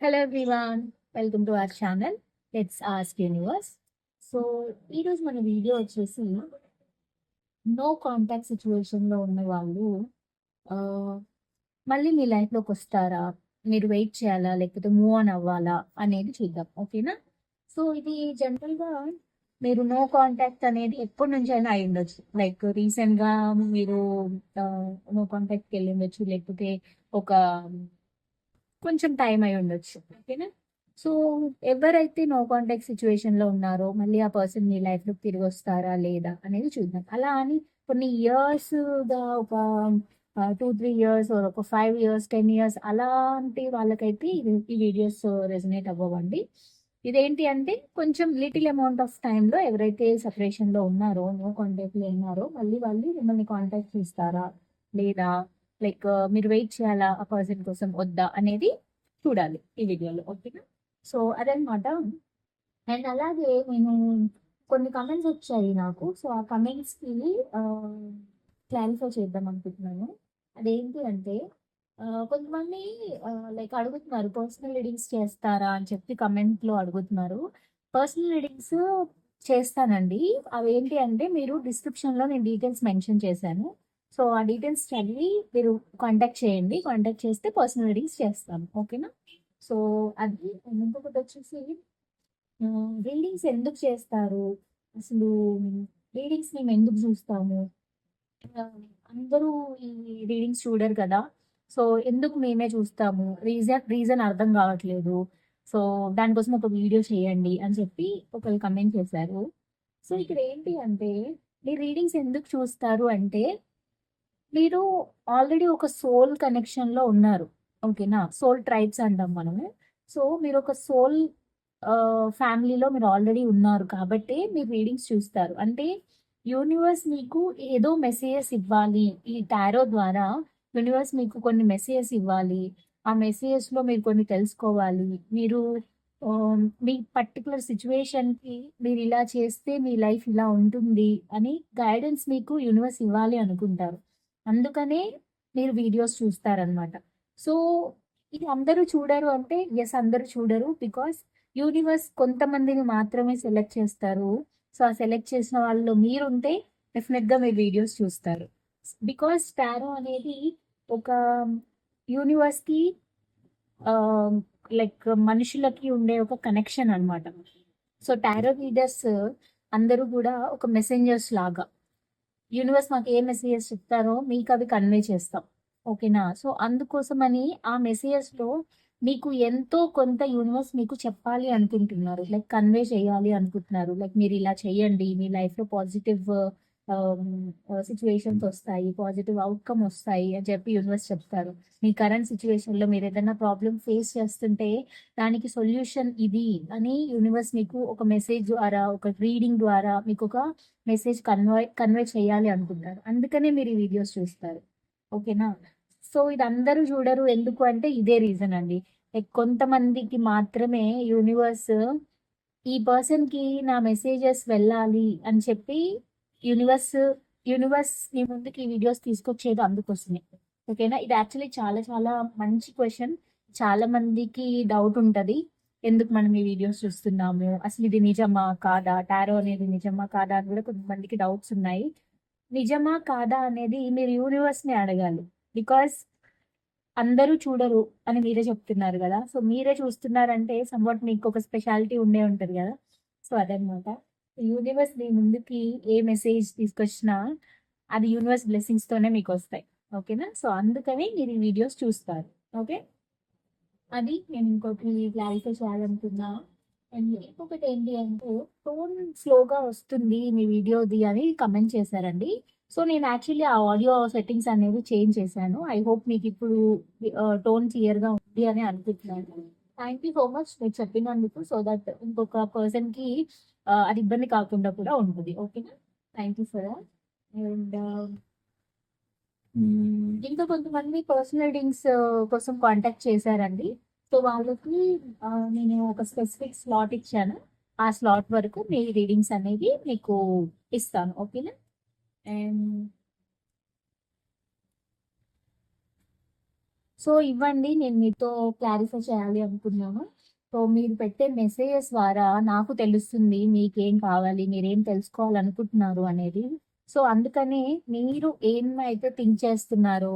Hello everyone welcome to our channel let's ask universe so ఈరోజు మన video వచ్చేసి no contact సిచ్యువేషన్లో ఉన్న వాళ్ళు మళ్ళీ మీ లైఫ్లోకి వస్తారా? మీరు వెయిట్ చేయాలా? లేకపోతే మూవ్ ఆన్ అవ్వాలా? అనేది చూద్దాం. ఓకేనా సో ఇది జనరల్గా మీరు నో కాంటాక్ట్ అనేది ఎప్పటి నుంచి అయినా అయి ఉండొచ్చు. లైక్ రీసెంట్గా మీరు నో కాంటాక్ట్కి వెళ్ళి ఉండొచ్చు. లేకపోతే ఒక కొంచెం టైం అయి ఉండొచ్చు ఓకేనా? సో ఎవరైతే నో కాంటాక్ట్ సిచ్యువేషన్లో ఉన్నారో మళ్ళీ ఆ పర్సన్ నీ లైఫ్లో తిరిగి వస్తారా లేదా అనేది చూద్దాం. అలా అని కొన్ని ఇయర్స్గా ఒక టూ త్రీ ఇయర్స్ ఒక ఫైవ్ ఇయర్స్ టెన్ ఇయర్స్ అలాంటి వాళ్ళకైతే ఈ వీడియోస్ రెజనేట్ అవ్వండి ఇదేంటి అంటే కొంచెం లిటిల్ అమౌంట్ ఆఫ్ టైంలో ఎవరైతే సపరేషన్లో ఉన్నారో నో కాంటాక్ట్లో ఉన్నారో మళ్ళీ వాళ్ళు మిమ్మల్ని కాంటాక్ట్ చేస్తారా లేదా లైక్ మీరు వెయిట్ చేయాలా? ఆ పర్సన్ కోసం వద్దా? అనేది చూడాలి ఈ వీడియోలో ఓకేనా? సో అదనమాట అండ్ అలాగే నేను కొన్ని కమెంట్స్ వచ్చాయి నాకు. సో ఆ కమెంట్స్కి క్లారిఫై చేద్దాం అనుకుంటున్నాను. అదేంటి అంటే కొంతమంది లైక్ అడుగుతున్నారు పర్సనల్ రీడింగ్స్ చేస్తారా? అని చెప్పి కమెంట్లో అడుగుతున్నారు. పర్సనల్ రీడింగ్స్ చేస్తానండి. అవి ఏంటి అంటే మీరు డిస్క్రిప్షన్లో నేను డీటెయిల్స్ మెన్షన్ చేశాను. సో ఆ డీటెయిల్స్ చదివి మీరు కాంటాక్ట్ చేయండి. కాంటాక్ట్ చేస్తే పర్సనల్ రీడింగ్స్ చేస్తాం. ఓకేనా సో అది ఇంకొకటి వచ్చేసి రీడింగ్స్ ఎందుకు చేస్తారు? అసలు రీడింగ్స్ మేము ఎందుకు చూస్తాము? అందరూ ఈ రీడింగ్స్ చూడరు కదా? సో ఎందుకు మేమే చూస్తాము? రీజన్ రీజన్ అర్థం కావట్లేదు. సో దానికోసం ఒక వీడియో చేయండి అని చెప్పి ఒకరు కమెంట్ చేశారు. సో ఇక్కడ ఏంటి అంటే మీరు రీడింగ్స్ ఎందుకు చూస్తారు అంటే మీరు ఆల్రెడీ ఒక సోల్ కనెక్షన్లో ఉన్నారు. ఓకేనా? సోల్ ట్రైబ్స్ అంటాం మనము. సో మీరు ఒక సోల్ ఫ్యామిలీలో మీరు ఆల్రెడీ ఉన్నారు కాబట్టి మీరు రీడింగ్స్ చూస్తారు. అంటే యూనివర్స్ మీకు ఏదో మెసేజెస్ ఇవ్వాలి. ఈ టారో ద్వారా యూనివర్స్ మీకు కొన్ని మెసేజెస్ ఇవ్వాలి. ఆ మెసేజెస్లో మీరు కొన్ని తెలుసుకోవాలి. మీరు మీ పర్టికులర్ సిచ్యువేషన్కి మీరు ఇలా చేస్తే మీ లైఫ్ ఇలా ఉంటుంది అని గైడెన్స్ మీకు యూనివర్స్ ఇవ్వాలి అనుకుంటారు. అందుకనే మీరు వీడియోస్ చూస్తారనమాట సో ఇది అందరూ చూడరు అంటే ఎస్ అందరూ చూడరు బికాస్ యూనివర్స్ కొంతమందిని మాత్రమే సెలెక్ట్ చేస్తారు. సో ఆ సెలెక్ట్ చేసిన వాళ్ళు మీరుంటే డెఫినెట్గా మీరు వీడియోస్ చూస్తారు. బికాస్ టారో అనేది ఒక యూనివర్స్కి లైక్ మనుషులకి ఉండే ఒక కనెక్షన్ అన్నమాట. సో టారో రీడర్స్ అందరూ కూడా ఒక మెసెంజర్స్ లాగా. యూనివర్స్ మాకు ఏ మెసేజెస్ చెప్తారో మీకు అవి కన్వే చేస్తాం. ఓకేనా? సో అందుకోసమని ఆ మెసేజెస్లో మీకు ఎంతో కొంత యూనివర్స్ మీకు చెప్పాలి అనుకుంటున్నారు. లైక్ కన్వే చేయాలి అనుకుంటున్నారు. లైక్ మీరు ఇలా చేయండి మీ లైఫ్లో పాజిటివ్ Um, uh, సిచ్యువేషన్స్ వస్తాయి పాజిటివ్ అవుట్కమ్ వస్తాయి అని చెప్పి యూనివర్స్ చెప్తారు. మీ కరెంట్ సిచ్యువేషన్లో మీరు ఏదైనా ప్రాబ్లం ఫేస్ చేస్తుంటే దానికి సొల్యూషన్ ఇది అని యూనివర్స్ మీకు ఒక మెసేజ్ ద్వారా ఒక రీడింగ్ ద్వారా మీకు ఒక మెసేజ్ కన్వే కన్వే చేయాలి అనుకుంటారు. అందుకనే మీరు ఈ వీడియోస్ చూస్తారు. ఓకేనా సో ఇది అందరూ చూడరు. ఎందుకు అంటే ఇదే రీజన్ అండి. లైక్ కొంతమందికి మాత్రమే యూనివర్స్ ఈ పర్సన్కి నా మెసేజెస్ వెళ్ళాలి అని చెప్పి యూనివర్స్ యూనివర్స్ మీ ముందుకి ఈ వీడియోస్ తీసుకొచ్చేది అందుకోసమే. ఓకేనా? ఇది యాక్చువల్లీ చాలా చాలా మంచి క్వశ్చన్ చాలా మందికి డౌట్ ఉంటుంది. ఎందుకు మనం ఈ వీడియోస్ చూస్తున్నాము? అసలు ఇది నిజమా కాదా? టారో అనేది నిజమా కాదా అని కూడా కొంతమందికి డౌట్స్ ఉన్నాయి. నిజమా కాదా అనేది మీరు యూనివర్స్ని అడగాలి. బికాస్ అందరూ చూడరు అని మీరే చెప్తున్నారు కదా. సో మీరే చూస్తున్నారంటే సమ్వాట్ మీకు ఒక స్పెషాలిటీ ఉండే ఉంటుంది కదా. సో అదనమాట యూనివర్స్ మీ ముందుకి ఏ మెసేజ్ తీసుకొచ్చినా అది యూనివర్స్ బ్లెస్సింగ్స్తోనే మీకు వస్తాయి ఓకేనా? సో అందుకని మీరు ఈ వీడియోస్ చూస్తారు. ఓకే? అది నేను ఇంకొకటి క్లారిఫై చేయాలనుకున్నా. అండ్ ఇంకొకటి ఏంటి అంటే టోన్ స్లోగా వస్తుంది మీ వీడియోది అని కమెంట్ చేశారండి. సో నేను యాక్చువల్లీ ఆ ఆడియో సెట్టింగ్స్ అనేది చేంజ్ చేశాను. ఐ హోప్ మీకు ఇప్పుడు టోన్ క్లియర్గా ఉంది అని అనుకుంటున్నాను థ్యాంక్ యూ సో మచ్ మీరు చెప్పినందుకు. సో దట్ ఇంకొక పర్సన్కి అది ఇబ్బంది కాకుండా కూడా ఉంటుంది. ఓకేనా? థ్యాంక్ యూ ఫర్ అండ్ ఇంకా కొంతమంది పర్సనల్ రీడింగ్స్ కోసం కాంటాక్ట్ చేశారండి. సో వాళ్ళకి నేను ఒక స్పెసిఫిక్ స్లాట్ ఇచ్చాను. ఆ స్లాట్ వరకు మీ రీడింగ్స్ అనేది మీకు ఇస్తాను. ఓకేనా? అండ్ సో ఇవ్వండి. నేను మీతో క్లారిఫై చేయాలి అనుకున్నాను. సో మీరు పెట్టే మెసేజెస్ ద్వారా నాకు తెలుస్తుంది మీకేం కావాలి మీరేం తెలుసుకోవాలనుకుంటున్నారు అనేది. సో అందుకనే మీరు ఏమైతే థింక్ చేస్తున్నారో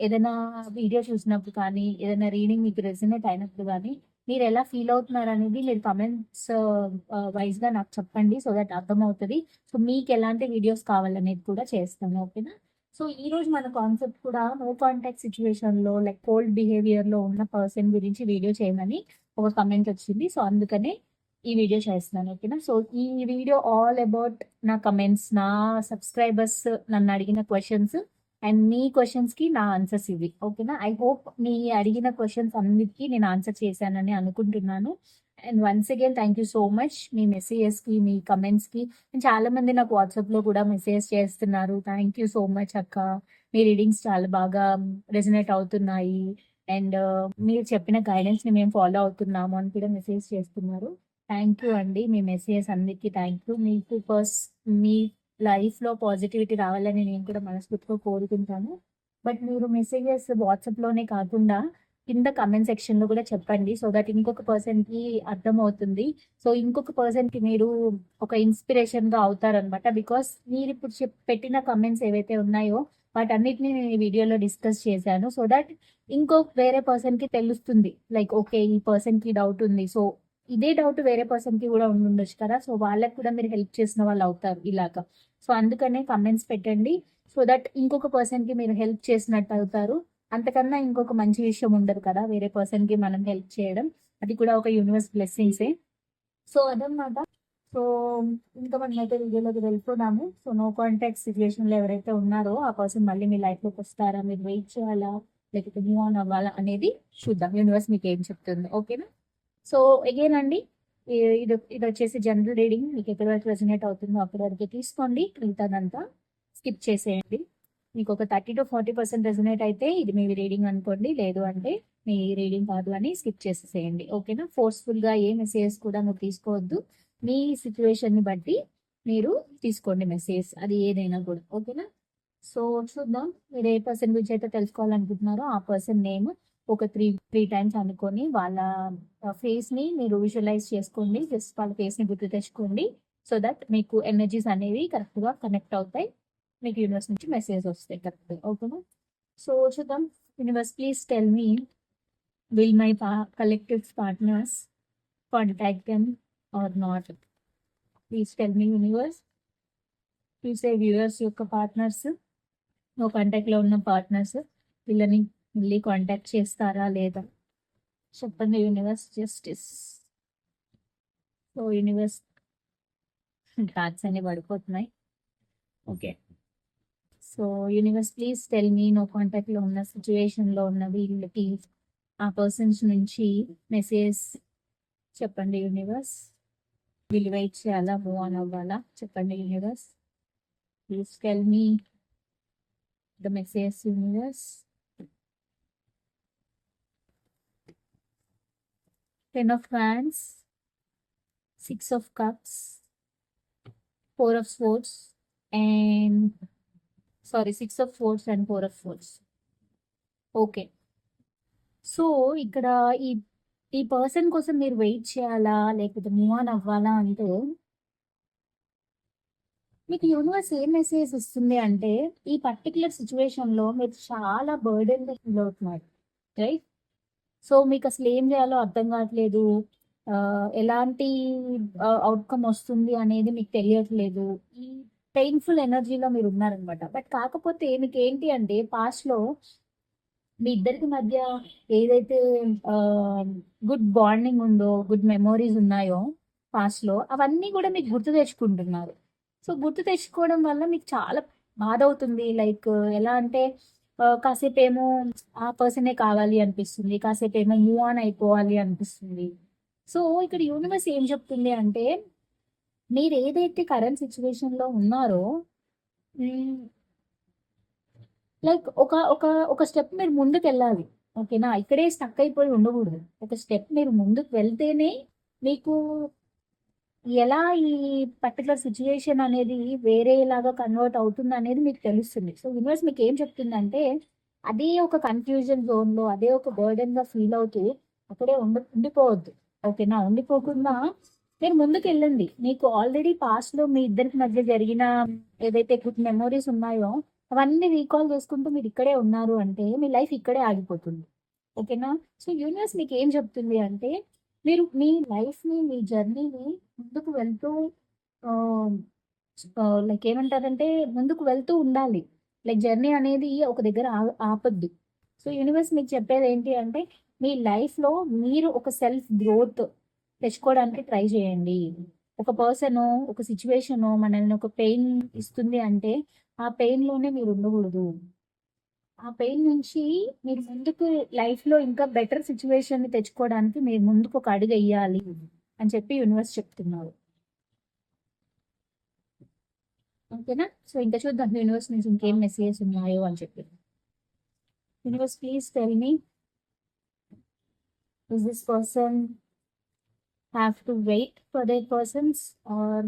ఏదైనా వీడియో చూసినప్పుడు కానీ ఏదైనా రీడింగ్ మీకు రెసినేట్ అయినప్పుడు కానీ మీరు ఎలా ఫీల్ అవుతున్నారు అనేది మీరు కమెంట్స్ వైజ్గా uh, uh, నాకు చెప్పండి సో దట్ అర్థమవుతుంది. సో మీకు ఎలాంటి వీడియోస్ కావాలనేది కూడా చేస్తాను ఓకేనా? సో ఈ రోజు మన కాన్సెప్ట్ కూడా నో కాంటాక్ట్ సిచ్యువేషన్లో లైక్ కోల్డ్ బిహేవియర్లో ఉన్న పర్సన్ గురించి వీడియో చేయమని ఒక కమెంట్ వచ్చింది. సో అందుకనే ఈ వీడియో చేస్తున్నాను ఓకేనా సో ఈ వీడియో ఆల్ అబౌట్ నా కమెంట్స్ నా సబ్స్క్రైబర్స్ నన్ను అడిగిన క్వశ్చన్స్ అండ్ మీ క్వశ్చన్స్కి నా ఆన్సర్స్ ఇవి ఓకేనా ఐ హోప్ మీ అడిగిన క్వశ్చన్స్ అన్నిటికీ నేను ఆన్సర్ చేశానని అనుకుంటున్నాను. And once again thank you so much మీ మెసేజెస్కి మీ కమెంట్స్కి చాలా మంది నాకు వాట్సాప్లో కూడా మెసేజ్ చేస్తున్నారు. థ్యాంక్ యూ సో మచ్ అక్క. మీ రీడింగ్స్ చాలా బాగా రెజనేట్ అవుతున్నాయి. అండ్ మీరు చెప్పిన గైడెన్స్ని మేము ఫాలో అవుతున్నాము అని కూడా మెసేజ్ చేస్తున్నారు. థ్యాంక్ యూ అండి. మీ మెసేజెస్ అందరికీ థ్యాంక్ యూ మీకు ఫస్ట్ మీ లైఫ్లో పాజిటివిటీ రావాలని నేను కూడా మనస్ఫూర్తిగా కోరుకుంటాను. బట్ మీరు మెసేజెస్ వాట్సాప్లోనే కాకుండా కింద కమెంట్ సెక్షన్లో కూడా చెప్పండి సో దట్ ఇంకొక పర్సన్కి అర్థం అవుతుంది సో ఇంకొక పర్సన్కి మీరు ఒక ఇన్స్పిరేషన్గా అవుతారనమాట బికాస్ మీరు ఇప్పుడు చెప్- పెట్టిన కమెంట్స్ ఏవైతే ఉన్నాయో వాటన్నిటిని నేను ఈ వీడియోలో డిస్కస్ చేశాను. సో దట్ ఇంకో వేరే పర్సన్కి తెలుస్తుంది. లైక్ ఓకే ఈ పర్సన్కి డౌట్ ఉంది. సో ఇదే డౌట్ వేరే పర్సన్కి కూడా ఉండొచ్చు కదా. సో వాళ్ళకి కూడా మీరు హెల్ప్ చేసిన వాళ్ళు అవుతారు ఇలాగా. సో అందుకనే కమెంట్స్ పెట్టండి. సో దట్ ఇంకొక పర్సన్కి మీరు హెల్ప్ చేసినట్టు అవుతారు. అంతకన్నా ఇంకొక మంచి విషయం ఉండదు కదా. వేరే పర్సన్కి మనం హెల్ప్ చేయడం. అది కూడా ఒక యూనివర్స్ బ్లెస్సింగ్సే సో అదనమాట సో ఇంకా మనం అయితే వీడియోలోకి వెళ్తున్నాము. సో నో కాంటాక్ట్ సిచ్యువేషన్లో ఎవరైతే ఉన్నారో ఆ పర్సన్ మళ్ళీ మీ లైఫ్లోకి వస్తారా? మీరు వెయిట్ చేయాలా? లేకపోతే న్యూ ఆన్ అవ్వాలా? అనేది చూద్దాం. యూనివర్స్ మీకు ఏం చెప్తుంది. ఓకేనా సో అగైన్ అండి ఇది ఇది వచ్చేసి జనరల్ రీడింగ్ మీకు ఎక్కడి వరకు రెసినేట్ అవుతుందో అక్కడి వరకు తీసుకోండి. మిగతాదంతా స్కిప్ చేసేయండి. మీకు ఒక thirty to forty percent resonate అయితే ఇది మీ రీడింగ్ అనుకోండి. లేదు అంటే మీ రీడింగ్ కాదు అని స్కిప్ చేసేసేయండి. ఓకేనా ఫోర్స్ఫుల్గా ఏ మెసేజ్ కూడా మీరు తీసుకోవద్దు. మీ సిచ్యువేషన్ని బట్టి మీరు తీసుకోండి మెసేజ్ అది ఏదైనా కూడా ఓకేనా? సో చూద్దాం. మీరు ఏ పర్సన్ గురించి అయితే తెలుసుకోవాలనుకుంటున్నారో ఆ పర్సన్ నేమ్ ఒక త్రీ త్రీ టైమ్స్ అనుకొని వాళ్ళ ఫేస్ని మీరు విజువలైజ్ చేసుకోండి. జస్ట్ వాళ్ళ ఫేస్ని గుర్తు తెచ్చుకోండి. సో దట్ మీకు ఎనర్జీస్ అనేవి కరెక్ట్గా కనెక్ట్ అవుతాయి. మీకు యూనివర్స్ నుంచి మెసేజ్ వస్తాయి కరెక్ట్ ఓకేనా? సో చూద్దాం. Universe please tell me will my collective partners contact them or not please tell me universe చూసే వ్యూవర్స్ యొక్క పార్ట్నర్స్ నో కాంటాక్ట్లో ఉన్న పార్ట్నర్స్ వీళ్ళని మళ్ళీ కాంటాక్ట్ చేస్తారా లేదా? చెప్పండి universe justice so universe dots అన్ని పడిపోతున్నాయి. Okay so universe please tell me no కాంటాక్ట్లో ఉన్న సిచ్యువేషన్లో ఉన్న వీళ్ళకి ఆ పర్సన్స్ నుంచి మెసేజ్ చెప్పండి యూనివర్స్ విలువ ఇచ్చేయాలా చేయాలా మూవ్ ఆన్ అవ్వాలా? చెప్పండి universe please tell me the message universe ten of hands six of cups four of sports and sorry six of fours and four of fours okay so ఇక్కడ ఈ ఈ person కోసం మీరు wait చేయాలా? లేకపోతే move on అవ్వాలా అంటే మీకు యూనివర్స్ ఏ మెసేజ్ ఇస్తుంది అంటే ఈ పర్టికులర్ సిచ్యువేషన్లో మీరు చాలా బర్డెన్ ఫీల్ అవుతున్నారు రైట్? సో మీకు అసలు ఏం చేయాలో అర్థం కావట్లేదు. ఎలాంటి అవుట్కమ్ వస్తుంది అనేది మీకు తెలియట్లేదు. ఈ పెయిన్ఫుల్ ఎనర్జీలో మీరు ఉన్నారనమాట. బట్ కాకపోతే మీకు ఏంటి అంటే పాస్ట్లో మీ ఇద్దరికి మధ్య ఏదైతే గుడ్ బాండింగ్ ఉందో గుడ్ మెమోరీస్ ఉన్నాయో పాస్ట్లో అవన్నీ కూడా మీకు గుర్తు తెచ్చుకుంటున్నారు. సో గుర్తు తెచ్చుకోవడం వల్ల మీకు చాలా బాధ అవుతుంది. లైక్ ఎలా అంటే కాసేపు ఏమో ఆ పర్సనే కావాలి అనిపిస్తుంది. కాసేపు ఏమో మూవ్ ఆన్ అయిపోవాలి అనిపిస్తుంది. సో ఇక్కడ యూనివర్స్ ఏం చెప్తుంది అంటే మీరు ఏదైతే కరెంట్ సిచ్యువేషన్లో ఉన్నారో లైక్ ఒక ఒక ఒక స్టెప్ మీరు ముందుకు వెళ్ళాలి ఓకేనా ఇక్కడే స్టక్ అయిపోయి ఉండకూడదు. ఒక స్టెప్ మీరు ముందుకు వెళ్తేనే మీకు ఎలా ఈ పర్టికులర్ సిచ్యుయేషన్ అనేది వేరేలాగా కన్వర్ట్ అవుతుంది అనేది మీకు తెలుస్తుంది. సో యూనివర్స్ మీకు ఏం చెప్తుందంటే అదే ఒక కన్ఫ్యూజన్ జోన్లో అదే ఒక బర్డెన్గా ఫీల్ అవుతూ అక్కడే ఉండి ఉండిపోవద్దు. ఓకేనా ఉండిపోకుండా మీరు ముందుకు వెళ్ళండి మీకు ఆల్రెడీ పాస్ట్లో మీ ఇద్దరికి మధ్య జరిగిన ఏదైతే గుడ్ మెమోరీస్ ఉన్నాయో అవన్నీ రీకాల్ చేసుకుంటూ మీరు ఇక్కడే ఉన్నారు అంటే మీ లైఫ్ ఇక్కడే ఆగిపోతుంది. ఓకేనా? సో యూనివర్స్ మీకు ఏం చెప్తుంది అంటే మీరు మీ లైఫ్ని మీ జర్నీని ముందుకు వెళ్తూ లైక్ ఏమంటారంటే ముందుకు వెళ్తూ ఉండాలి. లైక్ జర్నీ అనేది ఒక దగ్గర ఆ- ఆపద్దు. సో యూనివర్స్ మీకు చెప్పేది ఏంటి అంటే మీ లైఫ్లో మీరు ఒక సెల్ఫ్ గ్రోత్ తెచ్చుకోవడానికి ట్రై చేయండి. ఒక పర్సన్ ఒక సిచ్యువేషన్ మనల్ని ఒక పెయిన్ ఇస్తుంది అంటే ఆ పెయిన్లోనే మీరు ఉండకూడదు. ఆ పెయిన్ నుంచి మీరు ముందుకు లైఫ్లో ఇంకా బెటర్ సిచ్యువేషన్ని తెచ్చుకోవడానికి మీరు ముందుకు ఒక అడుగు వేయాలి అని చెప్పి యూనివర్స్ చెప్తున్నారు. ఓకేనా? సో ఇంకా చూద్దాం యూనివర్స్ నుంచి ఇంకేం మెసేజెస్ ఉన్నాయో అని చెప్పి. Universe please tell me is this person have to wait for they persons or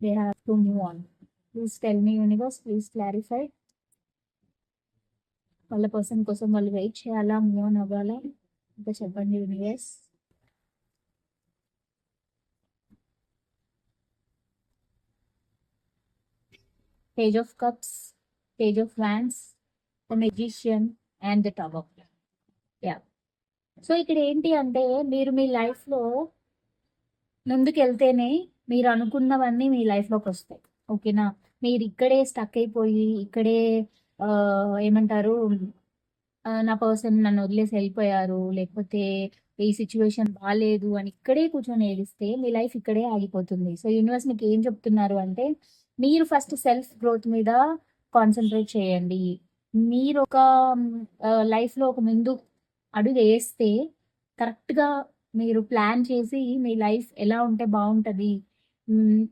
they have to move on please tell me universe please clarify వాళ్ళ పర్సన్ కోసం వాళ్ళు వెయిట్ చేయాలా మూవ్ ఆన్ అవ్వాలా? ఇంకా చెప్పండి universe page of cups page of fans the magician and the tower yeah so ఇక్కడ ఏంటి అంటే మీరు మీ లైఫ్లో ముందుకు వెళ్తేనే మీరు అనుకున్నవన్నీ మీ లైఫ్లోకి వస్తాయి. ఓకేనా? మీరు ఇక్కడే స్టక్ అయిపోయి ఇక్కడే ఏమంటారు నా పర్సన్ నన్ను వదిలేసి వెళ్ళిపోయారు లేకపోతే ఈ సిచ్యువేషన్ బాగాలేదు అని ఇక్కడే కూర్చొని ఏడిస్తే మీ లైఫ్ ఇక్కడే ఆగిపోతుంది. సో యూనివర్స్ మీకు ఏం చెప్తున్నారు అంటే మీరు ఫస్ట్ సెల్ఫ్ గ్రోత్ మీద కాన్సన్ట్రేట్ చేయండి. మీరు ఒక లైఫ్లో ఒక ముందు అడుగు వేస్తే కరెక్ట్గా మీరు ప్లాన్ చేసి మీ లైఫ్ ఎలా ఉంటే బాగుంటుంది?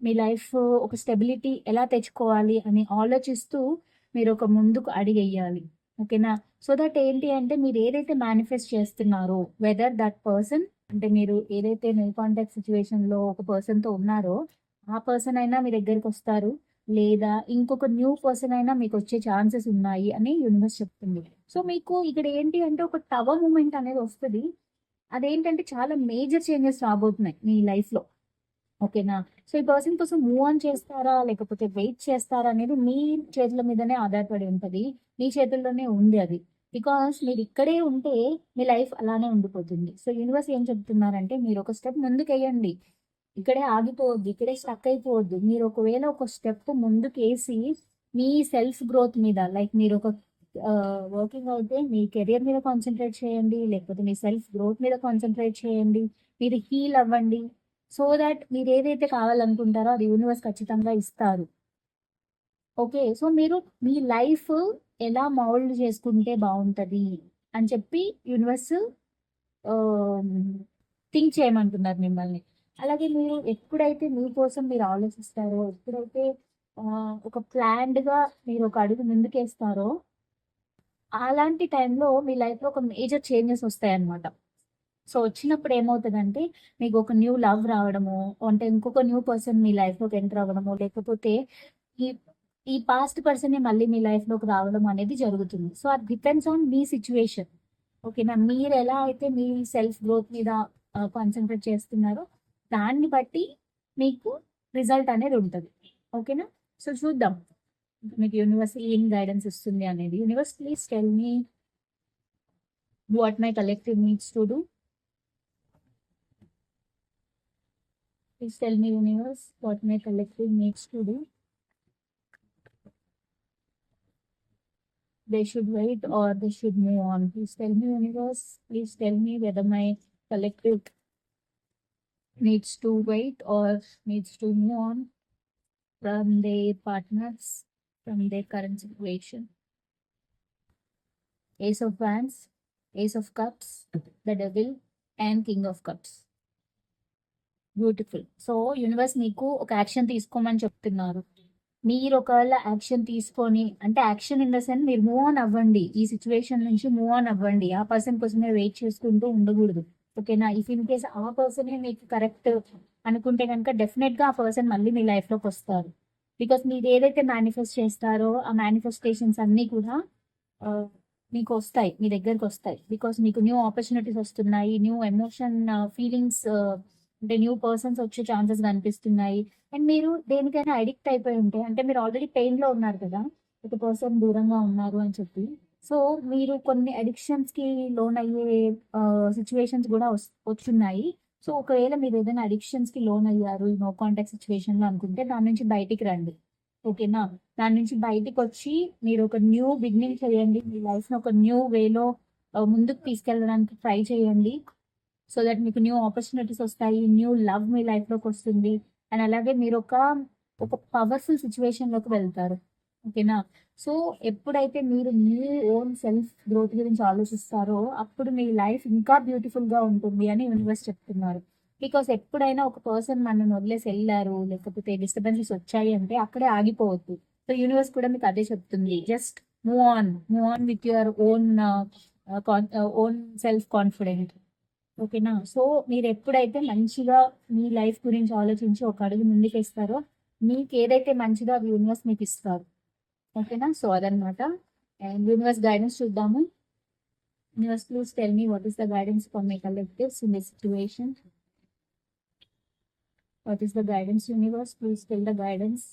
మీ లైఫ్ ఒక స్టెబిలిటీ ఎలా తెచ్చుకోవాలి అని ఆలోచిస్తూ మీరు ఒక ముందుకు అడిగేయాలి ఓకేనా? సో దట్ ఏంటి అంటే మీరు ఏదైతే మేనిఫెస్ట్ చేస్తున్నారో వెదర్ దట్ పర్సన్ అంటే మీరు ఏదైతే న్యూ కాంటాక్ట్ సిచ్యువేషన్లో ఒక పర్సన్తో ఉన్నారో ఆ పర్సన్ అయినా మీ దగ్గరికి వస్తారు. లేదా ఇంకొక న్యూ పర్సన్ అయినా మీకు వచ్చే ఛాన్సెస్ ఉన్నాయి అని యూనివర్స్ చెప్తుంది. సో మీకు ఇక్కడ ఏంటి అంటే ఒక టవర్ మూమెంట్ అనేది వస్తుంది. అదేంటంటే చాలా మేజర్ చేంజెస్ రాబోతున్నాయి మీ లైఫ్లో ఓకేనా? సో ఈ పర్సన్ కోసం మూవ్ ఆన్ చేస్తారా? లేకపోతే వెయిట్ చేస్తారా అనేది మీ చేతుల మీదనే ఆధారపడి ఉంటుంది. మీ చేతుల్లోనే ఉంది అది. బికాస్ మీరు ఇక్కడే ఉంటే మీ లైఫ్ అలానే ఉండిపోతుంది. సో యూనివర్స్ ఏం చెప్తున్నారంటే మీరు ఒక స్టెప్ ముందుకు వేయండి ఇక్కడే ఆగిపోవద్దు ఇక్కడే స్టక్ అయిపోవద్దు. మీరు ఒకవేళ ఒక స్టెప్ ముందుకు వేసి మీ సెల్ఫ్ గ్రోత్ మీద లైక్ మీరు ఒక వర్కింగ్ అయితే మీ కెరియర్ మీద కాన్సన్ట్రేట్ చేయండి. లేకపోతే మీ సెల్ఫ్ గ్రోత్ మీద కాన్సన్ట్రేట్ చేయండి. మీరు హీల్ అవ్వండి. సో దట్ మీరు ఏదైతే కావాలనుకుంటారో అది యూనివర్స్ ఖచ్చితంగా ఇస్తారు. ఓకే సో మీరు మీ లైఫ్ ఎలా మౌల్డ్ చేసుకుంటే బాగుంటుంది అని చెప్పి యూనివర్స్ థింక్ um, చేయమంటున్నారు మిమ్మల్ని. అలాగే మీరు ఎప్పుడైతే మీ కోసం మీరు ఆలోచిస్తారో ఎప్పుడైతే ఒక planned మీరు ఒక అడుగు ముందుకేస్తారో అలాంటి టైంలో మీ లైఫ్లో ఒక మేజర్ చేంజెస్ వస్తాయన్నమాట. సో వచ్చినప్పుడు ఏమవుతుందంటే మీకు ఒక న్యూ లవ్ రావడము అంటే ఇంకొక న్యూ పర్సన్ మీ లైఫ్లోకి ఎంటర్ అవ్వడము లేకపోతే ఈ ఈ పాస్ట్ పర్సన్ మళ్ళీ మీ లైఫ్లోకి రావడం అనేది జరుగుతుంది. సో అది డిపెండ్స్ ఆన్ మీ సిచ్యువేషన్ ఓకేనా? మీరు ఎలా అయితే మీ సెల్ఫ్ గ్రోత్ మీద కాన్సన్ట్రేట్ చేస్తున్నారో దాన్ని బట్టి మీకు రిజల్ట్ అనేది ఉంటుంది. ఓకేనా? సో చూద్దాం. మీకు యూనివర్స్ ఏం గైడెన్స్ ఇస్తుంది అనేది. Universe please tell me what my collective needs to do Please tell me, universe, what my collective needs to do. They should wait or they should move on. Please tell me, universe. Please tell me whether my collective needs to wait or needs to move on from their partners, from their current situation. Ace of Wands, Ace of Cups, the Devil, and King of Cups. Beautiful so universe మీకు ఒక action తీసుకోమని చెప్తున్నారు. మీరు ఒకవేళ action తీసుకొని అంటే action in the sense మీరు move on అవ్వండి. ఈ సిచ్యువేషన్ నుంచి మూవ్ ఆన్ అవ్వండి. ఆ పర్సన్ కోసమే వెయిట్ చేసుకుంటూ ఉండకూడదు. ఓకేనా? ఇఫ్ ఇన్ కేస్ ఆ పర్సన్ మీకు కరెక్ట్ అనుకుంటే కనుక డెఫినెట్గా ఆ పర్సన్ మళ్ళీ మీ లైఫ్లోకి వస్తారు. బికాస్ మీరు ఏదైతే మేనిఫెస్ట్ చేస్తారో ఆ మేనిఫెస్టేషన్స్ అన్ని కూడా మీకు వస్తాయి. మీ దగ్గరకు వస్తాయి. బికాస్ మీకు న్యూ ఆపర్చునిటీస్ వస్తున్నాయి. న్యూ ఎమోషన్ ఫీలింగ్స్ అంటే న్యూ పర్సన్స్ వచ్చే ఛాన్సెస్ కనిపిస్తున్నాయి. అండ్ మీరు దేనికైనా అడిక్ట్ అయిపోయి ఉంటే అంటే మీరు ఆల్రెడీ పెయిన్లో ఉన్నారు కదా ఒక పర్సన్ దూరంగా ఉన్నారు అని చెప్పి. సో మీరు కొన్ని అడిక్షన్స్కి లోన్ అయ్యే సిచ్యువేషన్స్ కూడా వచ్చున్నాయి. సో ఒకవేళ మీరు ఏదైనా అడిక్షన్స్కి లోన్ అయ్యారు ఈ నో కాంటాక్ట్ సిచ్యువేషన్లో అనుకుంటే దాని నుంచి బయటికి రండి. ఓకేనా? దాని నుంచి బయటికి వచ్చి మీరు ఒక న్యూ బిగినింగ్ చేయండి. మీ లైఫ్ని ఒక న్యూ వేలో ముందుకు తీసుకెళ్ళడానికి ట్రై చేయండి. సో దట్ మీకు న్యూ ఆపర్చునిటీస్ వస్తాయి న్యూ లవ్ మీ లైఫ్లోకి వస్తుంది. అండ్ అలాగే మీరు ఒక ఒక పవర్ఫుల్ సిచ్యువేషన్లోకి వెళ్తారు. ఓకేనా? సో ఎప్పుడైతే మీరు మీ ఓన్ సెల్ఫ్ గ్రోత్ గురించి ఆలోచిస్తారో అప్పుడు మీ లైఫ్ ఇంకా బ్యూటిఫుల్గా ఉంటుంది అని యూనివర్స్ చెప్తున్నారు. బికాస్ ఎప్పుడైనా ఒక పర్సన్ మనల్ని వదిలేసి వెళ్ళారు లేకపోతే డిస్టర్బెన్సెస్ వచ్చాయి అంటే అక్కడే ఆగిపోవద్దు. సో యూనివర్స్ కూడా మీకు అదే చెప్తుంది. Just move on move on with your own own self confident. ఓకేనా? సో మీరు ఎప్పుడైతే మంచిగా మీ లైఫ్ గురించి ఆలోచించి ఒక అడుగు ముందుకు ఇస్తారో మీకు ఏదైతే మంచిదో అవి యూనివర్స్ మీకు ఇస్తారు ఓకేనా? సో అదనమాట అండ్ యూనివర్స్ గైడెన్స్ చూద్దాము. Universe please tell me what is the guidance for my collectives in this situation? What is the guidance universe? Please tell the guidance.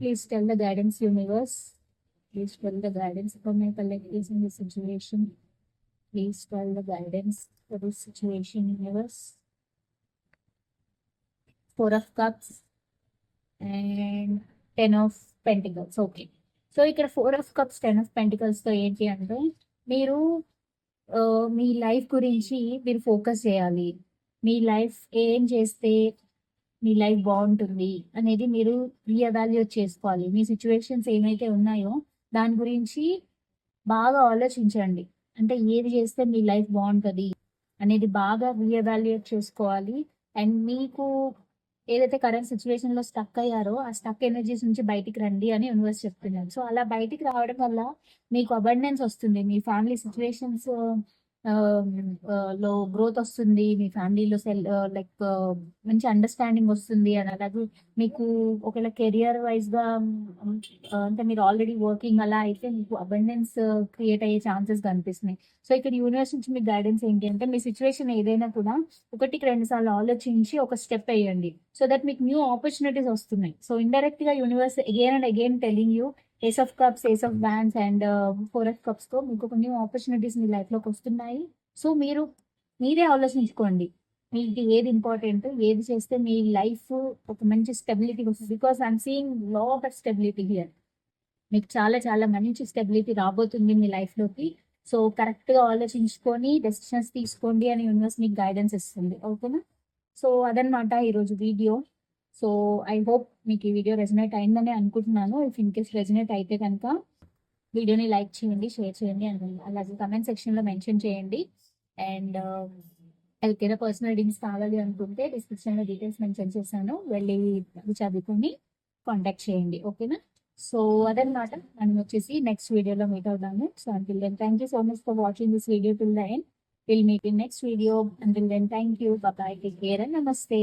Please tell the guidance universe. Please tell the guidance for my collectives in this situation. Please tell the guidance for this situation universe. Four of Cups and Ten of Pentacles. Okay so ఇక్కడ four of cups ten of పెంటికల్స్తో ఏంటి అంటే మీరు ఆ, మీ life గురించి మీరు focus చేయాలి మీ life ఏం చేస్తే మీ లైఫ్ బాగుంటుంది అనేది మీరు రీఎవాల్యుయేట్ చేసుకోవాలి మీ సిచ్యువేషన్స్ ఏమైతే ఉన్నాయో దాని గురించి బాగా ఆలోచించండి. అంటే ఏది చేస్తే మీ లైఫ్ బాగుంటుంది అనేది బాగా రీఎవాల్యుయేట్ చేసుకోవాలి. అండ్ మీకు ఏదైతే కరెంట్ సిచ్యువేషన్లో స్టక్ అయ్యారో ఆ స్టక్ ఎనర్జీస్ నుంచి బయటికి రండి అని యూనివర్స్ చెప్తున్నారు. సో అలా బయటికి రావడం వల్ల మీకు అబండెన్స్ వస్తుంది. మీ ఫ్యామిలీ సిచ్యువేషన్స్ లో గ్రోత్ వస్తుంది మీ ఫ్యామిలీలో సెల్ లైక్ మంచి అండర్స్టాండింగ్ వస్తుంది అని. అలాగే మీకు ఒకవేళ కెరియర్ వైజ్గా అంటే మీరు ఆల్రెడీ వర్కింగ్ అలా అయితే మీకు అబండెన్స్ క్రియేట్ అయ్యే ఛాన్సెస్ కనిపిస్తున్నాయి. సో ఇక్కడ యూనివర్స్ నుంచి మీకు గైడెన్స్ ఏంటి అంటే మీ సిచ్యువేషన్ ఏదైనా కూడా ఒకటికి రెండు సార్లు ఆలోచించి ఒక స్టెప్ వేయండి. సో దట్ మీకు న్యూ ఆపర్చునిటీస్ వస్తున్నాయి. సో ఇండైరెక్ట్గా universe again and again telling you ace of cups ace of bands and four of కప్స్తో మీకు కొన్ని ఆపర్చునిటీస్ మీ లైఫ్లోకి వస్తున్నాయి. సో మీరు మీరే ఆలోచించుకోండి. మీకు ఏది ఇంపార్టెంట్ ఏది చేస్తే మీ లైఫ్ ఒక మంచి స్టెబిలిటీ వస్తుంది. Because I'm seeing lot of stability here మీకు చాలా చాలా మంచి స్టెబిలిటీ రాబోతుంది మీ లైఫ్లోకి సో కరెక్ట్గా ఆలోచించుకొని డెసిషన్స్ తీసుకోండి అని యూనివర్స్ మీకు గైడెన్స్ ఇస్తుంది. ఓకేనా సో అదనమాట ఈరోజు వీడియో సో ఐ హోప్ మీకు ఈ వీడియో రెజనేట్ అయిందని అనుకుంటున్నాను. ఇఫ్ ఇన్ కేస్ రెజనేట్ అయితే కనుక వీడియోని లైక్ చేయండి షేర్ చేయండి అండ్ అలాగే కమెంట్ సెక్షన్లో మెన్షన్ చేయండి. అండ్ uh, ఎవరికైనా పర్సనల్ రీడింగ్స్ కావాలి అనుకుంటే డిస్క్రిప్షన్లో డీటెయిల్స్ మెన్షన్ చేశాను. వెళ్ళి చదువుకుని కాంటాక్ట్ చేయండి. ఓకేనా సో అదనమాట మనం వచ్చేసి నెక్స్ట్ వీడియోలో మీట్ అవుదాము. So until then thank you so much for watching this video till the end will meet in next video until then thank you bye take care and నమస్తే